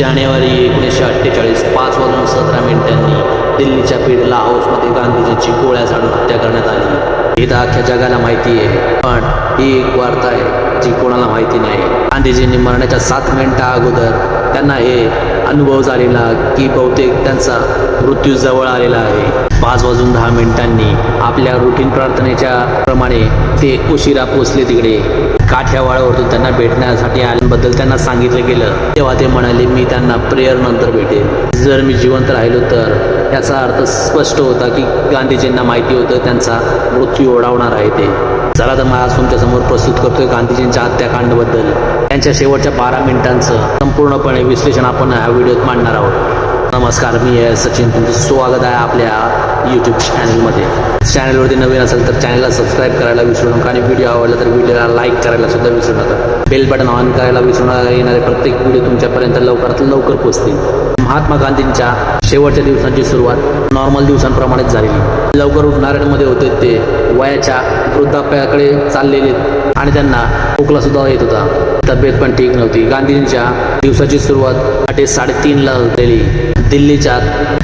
जानेवारी एकोणीसशे अठ्ठेचाळीस पाच वाजून सतरा मिनिटांनी दिल्लीच्या पीडला हाऊसमध्ये गांधीजींची गोळ्या झाडून हत्या करण्यात आली. हे तर अख्ख्या जगाला माहिती आहे पण ही एक वार्ता आहे जी कोणाला माहिती नाही. गांधीजींनी मरण्याच्या सात मिनिटा अगोदर त्यांना हे अनुभव झालेला की बहुतेक त्यांचा मृत्यू जवळ आलेला आहे. पाच वाजून दहा मिनिटांनी आपल्या रुटीन प्रार्थनेच्या प्रमाणे ते उशिरा पोचले तिकडे. काठ्यावाडावरतून त्यांना भेटण्यासाठी आल्याबद्दल त्यांना सांगितलं गेलं. तेव्हा ते म्हणाले मी त्यांना प्रेयर नंतर भेटेन. जर मी जिवंत राहिलो तर. याचा अर्थ स्पष्ट होता की गांधीजींना माहिती होतं त्यांचा मृत्यू ओढावणार आहे ते. चला तर मला आज तुमच्यासमोर प्रस्तुत करतोय गांधीजींच्या हत्याकांडबद्दल. त्यांच्या शेवटच्या बारा मिनिटांचं संपूर्णपणे विश्लेषण आपण ह्या व्हिडिओत मांडणार आहोत. नमस्कार मी आहे सचिन. तुमचं स्वागत आहे आपल्या यूट्यूब चॅनलमध्ये चॅनलवरती नवीन असेल तर चॅनलला सबस्क्राईब करायला विसरू नका आणि व्हिडिओ आवडला तर व्हिडिओला लाईक करायला सुद्धा विसरू नका. बेल बटन ऑन करायला विसरू नका. येणारे प्रत्येक व्हिडिओ तुमच्यापर्यंत लवकरात लवकर पोहोचतील. महात्मा गांधींच्या शेवटच्या दिवसांची सुरुवात नॉर्मल दिवसांप्रमाणेच झालेली. लवकर उठणाऱ्यांमध्ये होते ते वयाच्या वृद्धाप्याकडे चाललेले आणि त्यांना खोकला सुद्धा येत होता. तब्येत पण ठीक नव्हती. गांधींच्या दिवसाची सुरुवात पहाटे साडेतीनला झालेली. दिल्लीच्या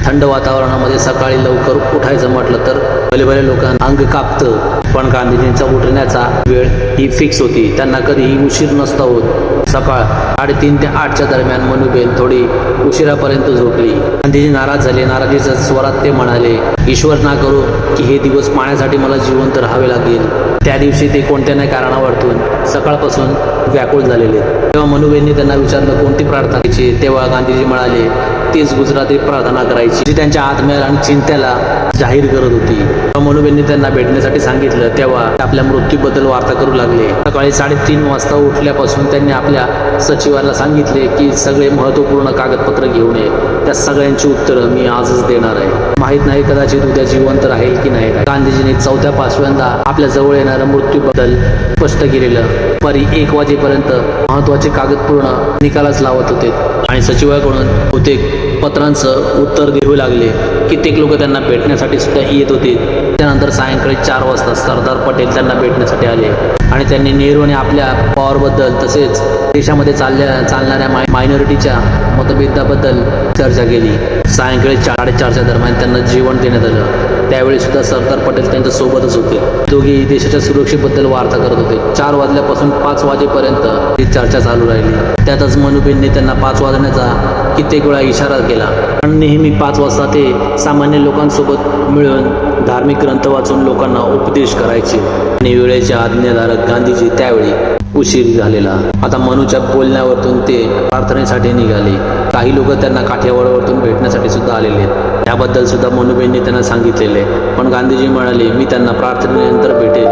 थंड वातावरणामध्ये सकाळी लवकर उठायचं म्हटलं तर भले भले लोकांना अंग कापतं पण गांधीजींचा उठण्याचा वेळ ही फिक्स होती. त्यांना कधीही उशीर नसता होत. सकाळ साडेतीन ते आठच्या दरम्यान मनुबेन थोडी उशिरापर्यंत झोपली. गांधीजी नाराज झाले. नाराजीच्या स्वरात ते म्हणाले ईश्वर ना करू की हे दिवस पाण्यासाठी मला जिवंत राहावे लागेल. त्या दिवशी ते कोणत्या नाही कारणावरतून सकाळपासून व्याकुळ झालेले. तेव्हा मनुबेंनी त्यांना विचारलं कोणती प्रार्थना करायची? तेव्हा गांधीजी म्हणाले तीच गुजराती प्रार्थना करायची जी त्यांच्या आत्म्याला आणि चिंत्याला जाहीर करत होती. मनुबेंनी त्यांना भेटण्यासाठी सांगितलं तेव्हा आपल्या मृत्यूबद्दल वार्ता करू लागले. सकाळी साडेतीन वाजता उठल्यापासून त्यांनी आपल्या सचिवाला सांगितले की सगळे महत्त्वपूर्ण कागदपत्र घेऊन ये. त्या सगळ्यांची उत्तरं मी आजच देणार आहे. माहीत नाही कदाचित उद्या जिवंत राहील की नाही गांधीजींनी चौथ्या पाचव्यांदा आपल्या जवळ येणाऱ्या मृत्यूबद्दल स्पष्ट केलेलं. परी एक वाजेपर्यंत महत्त्वाचे कागद पूर्ण निकालाच लावत होते. आणि सचिवाकडून बहुतेक पत्रांचं उत्तर देऊ लागले. कित्येक लोक त्यांना भेटण्यासाठी सुद्धा येत होते. त्यानंतर सायंकाळी चार वाजता सरदार पटेल त्यांना भेटण्यासाठी आले. आणि त्यांनी नेहरूने आपल्या पॉवरबद्दल तसेच देशामध्ये चालल्या चालणाऱ्या माय मायनॉरिटीच्या मतभेदाबद्दल चर्चा केली. सायंकाळी साडेचारच्या दरम्यान त्यांना जेवण देण्यात आलं. त्यावेळी सुद्धा सरदार पटेल त्यांच्या सोबतच होते. दोघेही देशाच्या सुरक्षेबद्दल वार्ता करत होते. चार वाजल्यापासून पाच वाजेपर्यंत ही चर्चा चालू राहिली. त्यातच मनुबेंनी त्यांना पाच वाजण्याचा कित्येक वेळा इशारा केला. पण नेहमी पाच वाजता ते सामान्य लोकांसोबत मिळून धार्मिक ग्रंथ वाचून लोकांना उपदेश करायचे. आणि वेळेचे आज्ञाधारक गांधीजी त्यावेळी उशीर झालेला. आता मनूच्या बोलण्यावरतून ते प्रार्थनेसाठी निघाले. काही लोक त्यांना काठियावाडावरतून भेटण्यासाठी सुद्धा आलेले आहेत. त्याबद्दल सुद्धा मनुबेंनी त्यांना सांगितलेले पण गांधीजी म्हणाले मी त्यांना प्रार्थनेनंतर भेटेल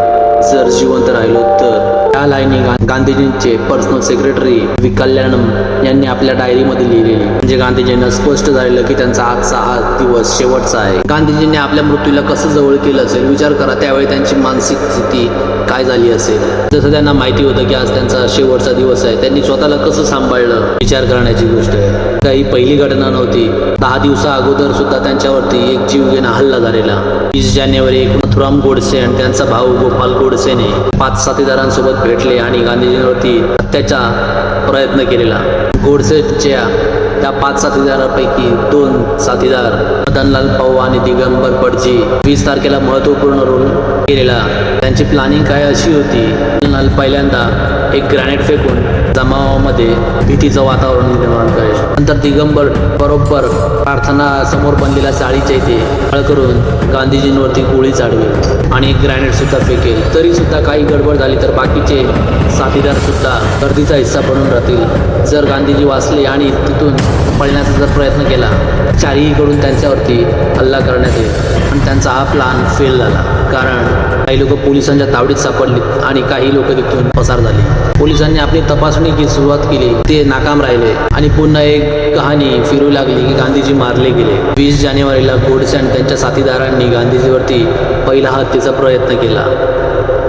जर जिवंत राहिलो तर त्या लाईनी गांधीजींचे पर्सनल सेक्रेटरी व्ही कल्याणम यांनी आपल्या डायरीमध्ये लिहिलेली. म्हणजे गांधीजींना स्पष्ट झालेलं की त्यांचा आजचा हा दिवस शेवटचा आहे. गांधीजींनी आपल्या मृत्यूला कसं जवळ केलं असेल विचार करा त्यावेळी त्यांची मानसिक स्थिती काय झाली असेल? जसं त्यांना माहिती होतं की आज त्यांचा शेवटचा दिवस आहे त्यांनी स्वतःला कसं सांभाळलं? विचार करण्याची गोष्ट आहे. काही पहिली घटना नव्हती. दहा दिवसा अगोदर सुद्धा त्यांच्यावरती एक जीवघेणा हल्ला झालेला. वीस जानेवारी एक मथुराम गोडसे आणि त्यांचा भाऊ गोपाल गोडसेने पाच साथीदारांसोबत भेटले आणि गांधीजींवरती त्याचा प्रयत्न केलेला. गोडसेच्या त्या पाच साथीदारापैकी दोन साथीदार मदनलाल पौ आणि दिगंबर पडजी वीस तारखेला महत्त्वपूर्ण रोल केलेला. त्यांची प्लॅनिंग काय अशी होती? मदनलाल पहिल्यांदा एक ग्रॅनेट फेकून जमावामध्ये भीतीचं वातावरण निर्माण करेल. नंतर दिगंबर बरोबर प्रार्थना समोर बनलेल्या चाळीच्या इथे फळ करून गांधीजींवरती गोळी चाडवेल. आणि एक ग्रॅनेट सुद्धा फेकेल तरी सुद्धा काही गडबड झाली तर बाकीचे साथीदार सुद्धा गर्दीचा हिस्सा बनून राहतील. जर गांधीजी वाचले आणि तिथून पळण्याचा जर प्रयत्न केला चारीकडून त्यांच्यावरती हल्ला करण्यात येईल. आणि त्यांचा हा प्लान फेल झाला. कारण काही लोक पोलिसांच्या तावडीत सापडली आणि काही लोक तिथून पसार झाले. पोलिसांनी आपली तपासणीची सुरुवात केली ते नाकाम राहिले आणि पुन्हा एक कहाणी फिरू लागली की गांधीजी मारले गेले. वीस जानेवारीला गोडसे आणि त्यांच्या साथीदारांनी गांधीजीवरती पहिला हत्येचा प्रयत्न केला.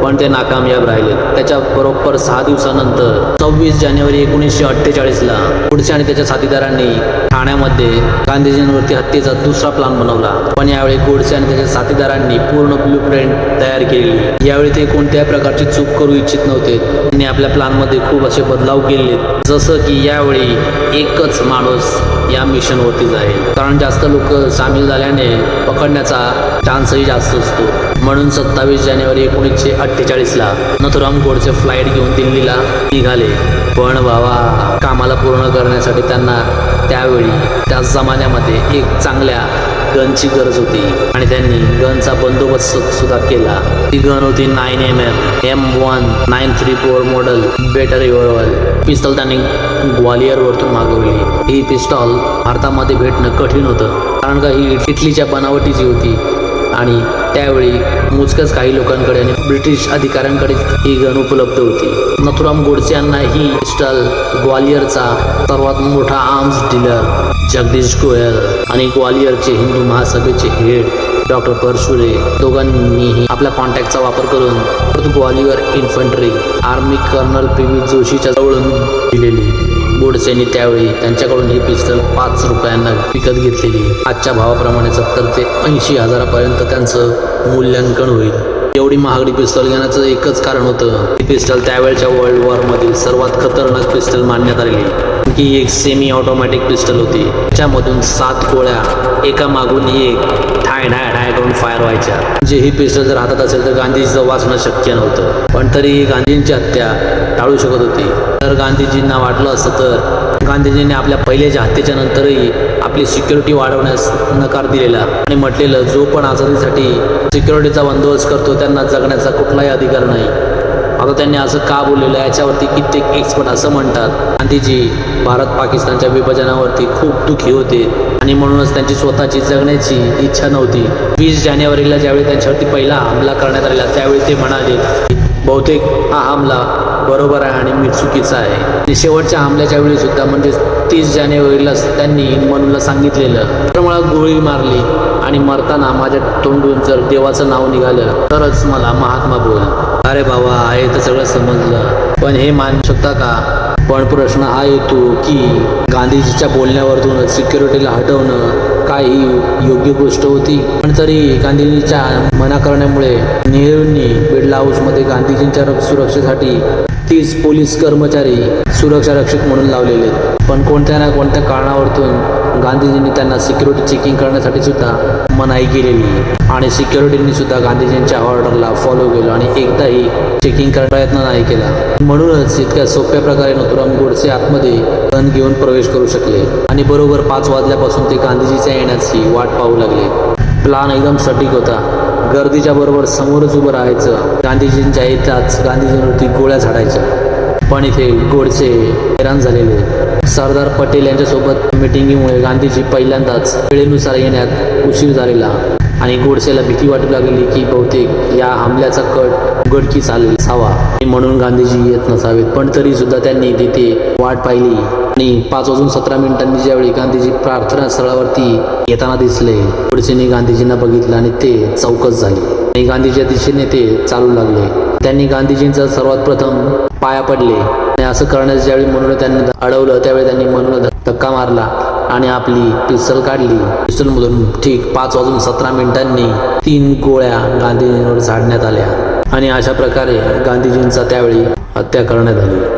पण ते नाकामयाब राहिले. त्याच्या बरोबर सहा दिवसानंतर सव्वीस जानेवारी एकोणीसशे अठ्ठेचाळीसला गोडसे आणि त्याच्या साथीदारांनी ठाण्यामध्ये गांधीजींवरती हत्येचा दुसरा प्लान बनवला. पण यावेळी गोडसे आणि त्याच्या साथीदारांनी पूर्ण ब्लू प्रिंट तयार केली यावेळी ते कोणत्याही प्रकारची चूक करू इच्छित नव्हते. त्यांनी आपल्या प्लानमध्ये खूप असे बदलाव केले जसं की यावेळी एकच माणूस या मिशनवरती जाईल कारण जास्त लोक सामील झाल्याने पकडण्याचा चान्सही जास्त असतो. म्हणून सत्तावीस जानेवारी एकोणीसशे अठ्ठेचाळीसला नथुराम गोडचे फ्लाईट घेऊन दिल्लीला निघाले. पण बाबा कामाला पूर्ण करण्यासाठी त्यांना त्यावेळी त्या जमान्यामध्ये एक चांगल्या गनची गरज होती. आणि त्यांनी गनचा बंदोबस्त सुद्धा केला. ती गन होती nine M M M one nine three four model better revolver pistol त्यांनी ग्वालियरवरतून मागवली. ही पिस्तॉल भारतामध्ये भेटणं कठीण होतं. कारण का ही इटलीच्या बनावटीची होती. आणि त्यावेळी मोजक्याच काही लोकांकडे आणि ब्रिटिश अधिकाऱ्यांकडे ही गन उपलब्ध होती. नथुराम गोडसे यांना ही पिस्टल ग्वालियरचा सर्वात मोठा आर्म्स डीलर जगदीश गोयल आणि ग्वालियरचे हिंदू महासभेचे हेड डॉक्टर परशुरे दोघांनीही आपल्या कॉन्टॅक्टचा वापर करून Gwalior infantry army colonel P V जोशीच्या जवळून दिलेली. गोडसेनी त्यावेळी त्यांच्याकडून ही पिस्तल पाच रुपयांना विकत घेतलेली आजच्या भावाप्रमाणे सत्तर ते ऐंशी हजारापर्यंत त्यांचं मूल्यांकन होईल. एवढी महागडी पिस्तल घेण्याचं एकच कारण होतं ही पिस्तल त्यावेळच्या वर्ल्ड वॉरमधील सर्वात खतरनाक पिस्तल मानण्यात आलेली ही एक सेमी ऑटोमॅटिक पिस्टल होती. त्याच्यामधून सात गोळ्या एका मागून एक ठाय ठाय ठाय करून फायर व्हायच्या. जे ही पिस्टल जर हातात असेल तर गांधीजीचं वाचणं शक्य नव्हतं. पण तरी गांधींची हत्या टाळू शकत होती. तर गांधीजींना वाटलं असतं तर. गांधीजींनी आपल्या पहिल्याच्या हत्येच्या नंतरही आपली सिक्युरिटी वाढवण्यास नकार दिलेला. आणि म्हटलेलं जो पण आझादीसाठी सिक्युरिटीचा बंदोबस्त करतो त्यांना जगण्याचा कुठलाही अधिकार नाही. आता त्यांनी असं का बोललेलं याच्यावरती कित्येक एक्सपर्ट असं म्हणतात. गांधीजी भारत पाकिस्तानच्या विभाजनावरती खूप दुःखी होते. आणि म्हणूनच त्यांची स्वतःची जगण्याची इच्छा नव्हती. वीस जानेवारीला ज्यावेळी त्यांच्यावरती पहिला हमला करण्यात आलेला त्यावेळी ते म्हणाले बहुतेक हा हमला बरोबर आहे आणि मी चुकीचा आहे. आणि शेवटच्या हमल्याच्या वेळी सुद्धा म्हणजे तीस जानेवारीला त्यांनी मनूला सांगितलेलं. तर मला गोळी मारली आणि मरताना माझ्या तोंडून जर देवाचं नाव निघालं तरच मला महात्मा बोल. अरे बाबा आहे तर सगळं समजलं. पण हे मान शकता का? पण प्रश्न हा येतो की गांधीजीच्या बोलण्यावरतून सिक्युरिटीला हटवणं काय ही योग्य गोष्ट होती? पण तरी गांधीजीच्या मना करण्यामुळे नेहरूंनी बिर्ला हाऊसमध्ये गांधीजींच्या सुरक्षेसाठी तीस पोलीस कर्मचारी सुरक्षा रक्षक म्हणून लावलेले. पण कोणत्या ना कोणत्या कारणावरतून गांधीजींनी त्यांना सिक्युरिटी चेकिंग करण्यासाठी सुद्धा मनाई केलेली. आणि सिक्युरिटींनी सुद्धा गांधीजींच्या ऑर्डरला फॉलो केलं आणि एकदाही चेकिंग करण्याचा प्रयत्न नाही केला. म्हणूनच इतक्या सोप्या प्रकारे नथुराम गोडसे आतमध्ये गन घेऊन प्रवेश करू शकले. आणि बरोबर पाच वाजल्यापासून ते गांधीजीच्या येण्याची वाट पाहू लागले. प्लान एकदम सटीक होता. गर्दीच्या बरोबर समोरच उभं राहायचं. गांधीजींच्या येताच गांधीजींवरती गोळ्या झाडायच्या. पण इथे गोडसे हैराण झालेले. सरदार पटेल यांच्यासोबत मिटिंगीमुळे गांधीजी पहिल्यांदाच वेळेनुसार येण्यात उशीर झालेला. आणि गोडसेला भीती वाटू लागली की बहुतेक या हमल्याचा कट उघडकी चालेल असावा म्हणून गांधीजी येत नसावेत. पण तरी सुद्धा त्यांनी तिथे वाट पाहिली. आणि पाच वाजून सतरा मिनिटांनी ज्यावेळी गांधीजी प्रार्थना स्थळावरती येताना दिसले पुढचेनी गांधीजींना बघितलं आणि ते चौकस झाले. आणि गांधीच्या दिशेने ते चालू लागले. त्यांनी गांधीजींचा सर्वात प्रथम पाया पडले. आणि असं करण्यास ज्यावेळी म्हणून त्यांनी अडवलं त्यावेळी त्यांनी म्हणून धक्का मारला आणि आपली पिस्तल काढली. पिस्तलमधून ठीक पाच वाजून सतरा मिनिटांनी तीन गोळ्या गांधीजींवर झाडण्यात आल्या. आणि अशा प्रकारे गांधीजींचा त्यावेळी हत्या करण्यात आली.